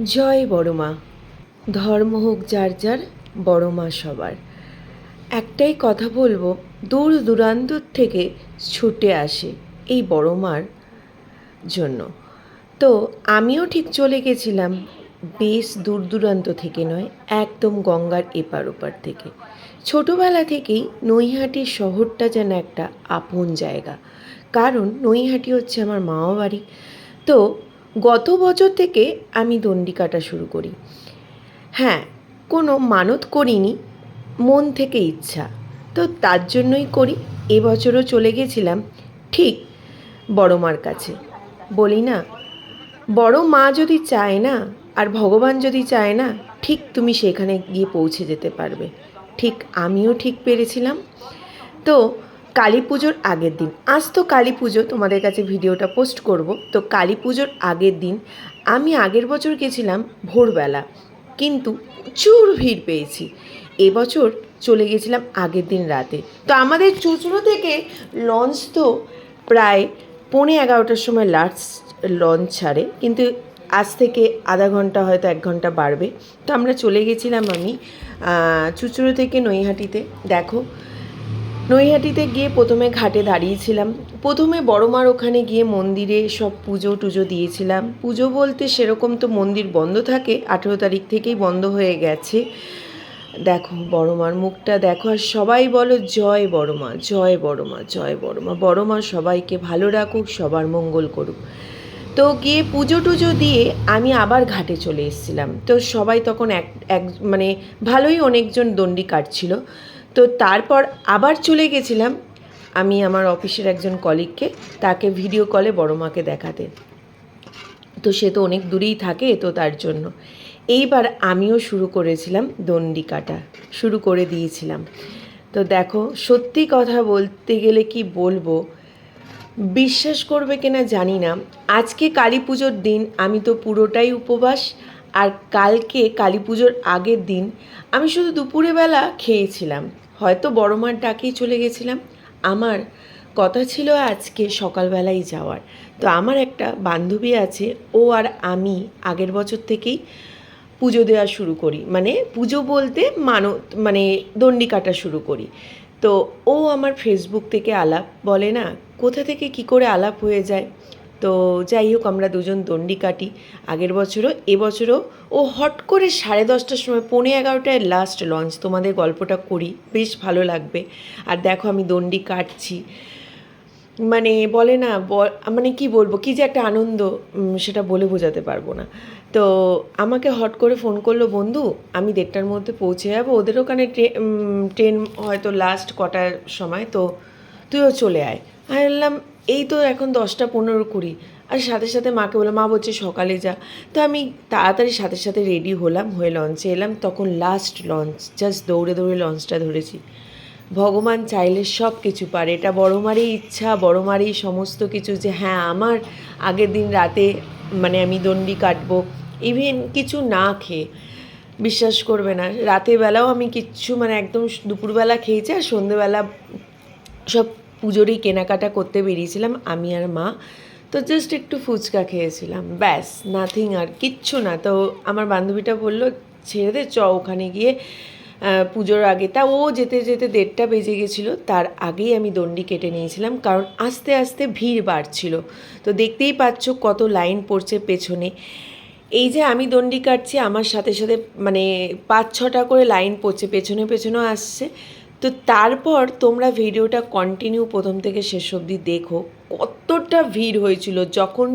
জয় বড় মা। ধর্ম হোক যার যার, বড় মা সবার। একটাই কথা বলব, দূর দূরান্তর থেকে ছুটে আসে এই বড় মার জন্য। তো আমিও ঠিক চলে গেছিলাম, বেশ দূর দূরান্ত থেকে নয়, একদম গঙ্গার এপার ওপার থেকে। ছোটোবেলা থেকেই নৈহাটি শহরটা যেন একটা আপন জায়গা। কারণ নৈহাটি হচ্ছে আমার মামা বাড়ি তো গত বছর থেকে আমি দণ্ডি কাটা শুরু করি। হ্যাঁ কোনো মানত করিনি, মন থেকে ইচ্ছা। তো তার জন্যই করি। এবছরও চলে গেছিলাম, ঠিক বড় মার কাছে। বলি না, বড় মা যদি চায় না, আর ভগবান যদি চায় না, ঠিক তুমি সেখানে গিয়ে পৌঁছে যেতে পারবে। ঠিক আমিও ঠিক পেরেছিলাম। তো কালী পুজোর আগের দিন। আজ তো কালী পুজো, তোমাদের কাছে ভিডিওটা পোস্ট করব। তো কালী পুজোর আগের দিন আমি আগের বছর গেছিলাম ভোরবেলা, কিন্তু প্রচুর ভিড় পেয়েছি। এবছর চলে গেছিলাম আগের দিন রাতে। তো আমাদের চুচড়ো থেকে লঞ্চ তো প্রায় পৌনে এগারোটার সময় লাস্ট লঞ্চ ছাড়ে, কিন্তু আজ থেকে আধা ঘণ্টা হয়তো এক ঘণ্টা বাড়বে। তো আমরা চলে গেছিলাম আমি চুচড়ো থেকে নৈহাটিতে। দেখো নৈহাটিতে গিয়ে প্রথমে ঘাটে দাঁড়িয়েছিলাম। প্রথমে বড়মার ওখানে গিয়ে মন্দিরে সব পুজো টুজো দিয়েছিলাম। পুজো বলতে সেরকম তো মন্দির বন্ধ থাকে, আঠেরো তারিখ থেকেই বন্ধ হয়ে গেছে। দেখো বড়মার মুখটা দেখো, আর সবাই বলো জয় বড়মা জয় বড়মা জয় বড়মা বড়মা সবাইকে ভালো রাখুক, সবার মঙ্গল করুক। তো গিয়ে পুজো টুজো দিয়ে আমি আবার ঘাটে চলে এসেছিলাম। তো সবাই তখন এক এক মানে ভালোই অনেকজন দণ্ডি কাটছিল। তো তারপর আবার চলে গেছিলাম আমি আমার অফিসের একজন কলিগকে তাকে ভিডিও কলে বড় মাকে দেখাতে। তো সে তো অনেক দূরেই থাকে তো তার জন্য। এইবার আমিও শুরু করেছিলাম দণ্ডি কাটা শুরু করে দিয়েছিলাম। তো দেখো, সত্যি কথা বলতে গেলে কি বলব? বিশ্বাস করবে কিনা জানি না। আজকে কালী পুজোর দিন, আমি তো পুরোটাই উপবাস আর কালকে কালী পুজোর আগের দিন আমি শুধু দুপুরে বেলা খেয়েছিলাম। হয়তো বড় মার ডাকেই চলে গেছিলাম। আমার কথা ছিল আজকে সকালবেলাই যাওয়ার। তো আমার একটা বান্ধবী আছে, ও আর আমি আগের বছর থেকেই পুজো দেওয়া শুরু করি। মানে পুজো বলতে মানত মানে দণ্ডি কাটা শুরু করি। তো ও আমার ফেসবুক থেকে আলাপ বলে না, কোথা থেকে কি করে আলাপ হয়ে যায়? তো যাই হোক, আমরা দুজন দণ্ডি কাটি। আগের বছরও এবছরও ও হট করে সাড়ে দশটার সময়, পৌনে এগারোটায় লাস্ট লঞ্চ তোমাদের গল্পটা করি, বেশ ভালো লাগবে। আর দেখো, আমি দণ্ডি কাটছি। মানে বলে না মানে কি বলব, কি যে একটা আনন্দ সেটা বলে বোঝাতে পারব না। তো আমাকে হট করে ফোন করল, বন্ধু, আমি দেড়টার মধ্যে পৌঁছে যাব। ওদের ওখানে ট্রে- ট্রেন হয়তো লাস্ট কটার সময়, তো তুইও চলে আয়। আমি বললাম এই তো এখন দশটা পনেরো কুড়ি। আর সাথে সাথে মাকে বললাম, মা বলছে সকালে যা। তো আমি তাড়াতাড়ি সাথে সাথে রেডি হলাম, হয়ে লঞ্চে এলাম। তখন লাস্ট লঞ্চ জাস্ট দৌড়ে দৌড়ে লঞ্চটা ধরেছি। ভগবান চাইলে সব কিছু পারে। এটা বড় মারই ইচ্ছা, বড় মারই সমস্ত কিছু যে হ্যাঁ আমার আগের দিন রাতে মানে আমি দণ্ডি কাটবো। ইভেন কিছু না খেয়ে, বিশ্বাস করবে না। রাতের বেলাও আমি কিচ্ছু মানে একদম দুপুরবেলা খেয়েছি আর সন্ধেবেলা সব পুজোরই কেনাকাটা করতে বেরিয়েছিলাম আমি আর মা। তো জাস্ট একটু ফুচকা খেয়েছিলাম। ব্যাস নাথিং আর কিচ্ছু না। তো আমার বান্ধবীটা বলল, ছেড়ে দে, চ ওখানে গিয়ে পুজোর আগে। তা ও যেতে যেতে দেড়টা বেজে গেছিল। তার আগেই আমি দণ্ডি কেটে নিয়েছিলাম, কারণ আস্তে আস্তে ভিড় বাড়ছিল। তো দেখতেই পাচ্ছ কত লাইন পড়ছে পেছনে। এই যে আমি দণ্ডি কাটছি, আমার সাথে সাথে মানে পাঁচ ছটা করে লাইন পড়ছে, পেছনে পেছনেও আসছে। তো তারপর তোমরা ভিডিওটা কন্টিনিউ প্রথম থেকে শেষ অবধি দেখো। কতটা ভিড় হয়েছিল যখন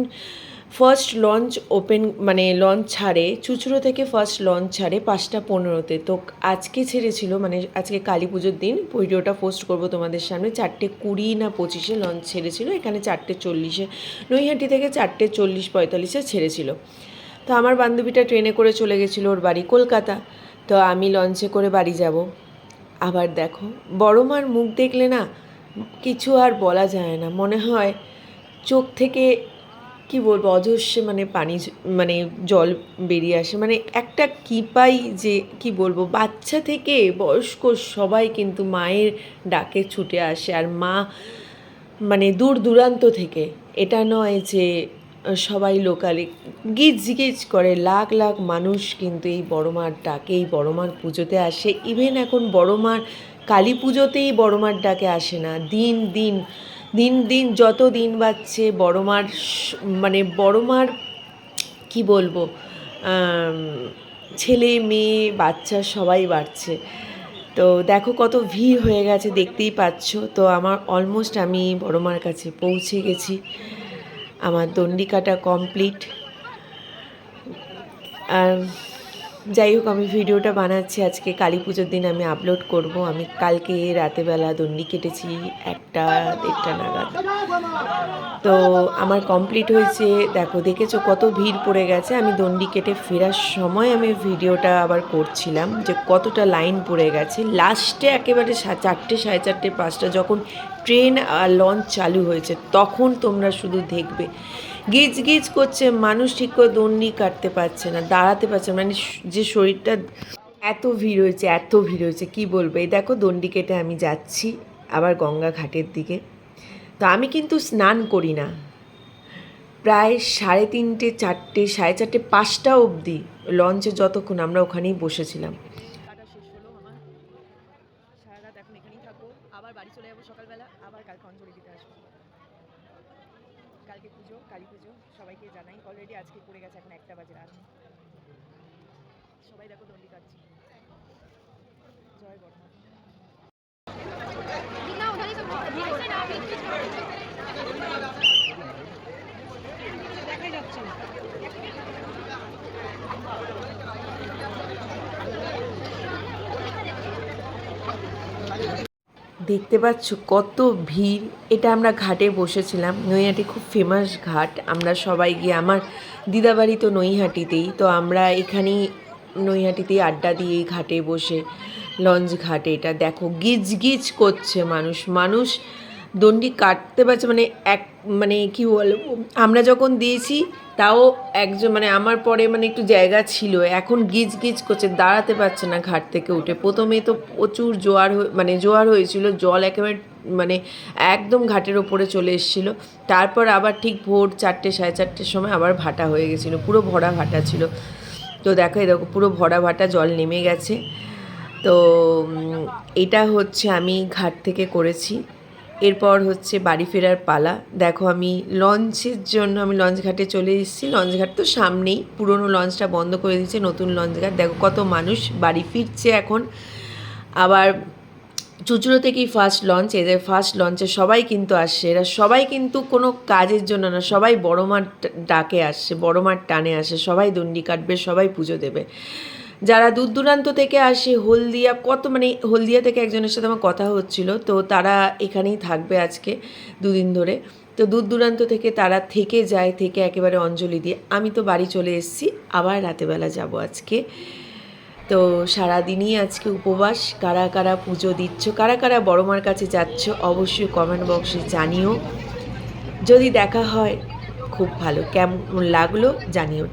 ফার্স্ট লঞ্চ ওপেন মানে লঞ্চ ছাড়ে, চুচুড়ো থেকে ফার্স্ট লঞ্চ ছাড়ে পাঁচটা পনেরোতে। তো আজকে ছেড়েছিল মানে আজকে কালী পুজোর দিন, ভিডিওটা পোস্ট করব তোমাদের সামনে। চারটে কুড়ি না পঁচিশে লঞ্চ ছেড়েছিল, এখানে চারটে চল্লিশে, নৈহাটি থেকে চারটে চল্লিশ পঁয়তাল্লিশে ছেড়েছিল। তো আমার বান্ধবীটা ট্রেনে করে চলে গেছিল ওর বাড়ি, কলকাতা। তো আমি লঞ্চে করে বাড়ি যাব। আবার দেখো বড় মার মুখ দেখলে না কিছু আর বলা যায় না। মনে হয় চোখ থেকে, কি বলব, অজস্রে মানে পানি মানে জল বেরিয়ে আসে। মানে একটা কৃপাই যে, কি বলব, বাচ্চা থেকে বয়স্ক সবাই কিন্তু মায়ের ডাকে ছুটে আসে। আর মা মানে দূর দূরান্ত থেকে। এটা নয় যে সবাই লোকালে গিজ গিজ করে, লাখ লাখ মানুষ কিন্তু এই বড় মার ডাকে, এই বড় মার পুজোতে আসে। ইভেন এখন বড় মার কালী পুজোতেই বড় মার ডাকে আসে না। দিন দিন দিন দিন যত দিন বাড়ছে বড় মার মানে বড় মার কি বলব ছেলে, মেয়ে, বাচ্চা সবাই বাড়ছে। তো দেখো কত ভিড় হয়ে গেছে, দেখতেই পাচ্ছ। তো আমার অলমোস্ট আমি বড় মার কাছে পৌঁছে গেছি। আমার দণ্ডিকাটা কমপ্লিট আর যাই হোক, আমি ভিডিওটা বানাচ্ছি আজকে। কালী পুজোর দিন আমি আপলোড করব। আমি কালকে রাতেবেলা দণ্ডি কেটেছি একটা দেড়টা নাগাদ। তো আমার কমপ্লিট হয়েছে। দেখো, দেখেছ কত ভিড় পড়ে গেছে। আমি দণ্ডি কেটে ফেরার সময় আমি ভিডিওটা আবার করছিলাম যে কতটা লাইন পড়ে গেছে। লাস্টে একেবারে চারটে, সাড়ে চারটে, পাঁচটা যখন ট্রেন আর লঞ্চ চালু হয়েছে, তখন তোমরা শুধু দেখবে। গিজ গিজ করছে, মানুষ ঠিক করে দণ্ডি কাটতে পারছে না, দাঁড়াতে পারছে মানে যে শরীরটা এত ভিড় হয়েছে, এত ভিড় হয়েছে, কি বলব? এই দেখো দণ্ডি কেটে আমি যাচ্ছি আবার গঙ্গা ঘাটের দিকে। তো আমি কিন্তু স্নান করি না। প্রায় সাড়ে তিনটে, চারটে, সাড়ে চারটে, পাঁচটা অবধি লঞ্চে যতক্ষণ আমরা ওখানেই বসেছিলাম। আবার বাড়ি চলে যাব সকালবেলা, আবার দিতে আসব। কালকে পুজো, কালী পুজো, সবাইকে জানাই। অলরেডি আজকে পড়ে গেছে এখন একটা বাজে রাত। সবাই দেখো দণ্ডি কাটছি। জয় বড়মা দেখাই যাচ্ছে দেখতে পাচ্ছ কত ভিড়। এটা আমরা ঘাটে বসেছিলাম। নৈহাটি খুব ফেমাস ঘাট। আমরা সবাই গিয়ে, আমার দিদাবাড়ি তো নৈহাটিতেই। তো আমরা এখানেই নৈহাটিতেই আড্ডা দিয়ে ঘাটে বসে, লঞ্চ ঘাটে এটা দেখো। গিজ গিজ করছে মানুষ। মানুষ দণ্ডি কাটতে পারছে মানে এক মানে কি বলব আমরা যখন দিয়েছি তাও একজন মানে আমার পরে মানে একটু জায়গা ছিল, এখন গিজ গিজ করছে, দাঁড়াতে পারছে না ঘাট থেকে উঠে। প্রথমে তো প্রচুর জোয়ার মানে জোয়ার হয়েছিল, জল একেবারে মানে একদম ঘাটের ওপরে চলে এসেছিল। তারপর আবার ঠিক ভোর চারটে, সাড়ে চারটের সময় আবার ভাটা হয়ে গেছিল, পুরো ভরা ভাটা ছিল। তো দেখো দেখো, পুরো ভরা ভাটা, জল নেমে গেছে। তো এটা হচ্ছে আমি ঘাট থেকে করেছি। এরপর হচ্ছে বাড়ি ফেরার পালা। দেখো আমি লঞ্চের জন্য আমি লঞ্চ ঘাটে চলে এসেছি। লঞ্চ ঘাট তো সামনেই। পুরনো লঞ্চটা বন্ধ করে দিয়েছে, নতুন লঞ্চ ঘাট। দেখো কত মানুষ বাড়ি ফিরছে এখন। আবার চুচুড়ো থেকেই ফার্স্ট লঞ্চ এদের ফার্স্ট লঞ্চে সবাই কিন্তু আসছে এরা সবাই কিন্তু কোনো কাজের জন্য না, সবাই বড় মার ডাকে আসছে বড় মার টানে আসে, সবাই দণ্ডি কাটবে, সবাই পুজো দেবে। যারা দূর দূরান্ত থেকে আসে, হলদিয়া, কত মানে হলদিয়া থেকে একজনের সাথে আমার কথা হচ্ছিল, তো তারা এখানেই থাকবে আজকে দুদিন ধরে। তো দূর দূরান্ত থেকে তারা থেকে যায়, থেকে একেবারে অঞ্জলি দিয়ে। আমি তো বাড়ি চলে এসেছি, আবার রাতেবেলা যাব আজকে। তো সারাদিনই আজকে উপবাস। কারা কারা পুজো দিচ্ছ, কারা কারা বড় মার কাছে যাচ্ছ, অবশ্যই কমেন্ট বক্সে জানিও। যদি দেখা হয়, খুব ভালো। কেমন লাগল, জানিও।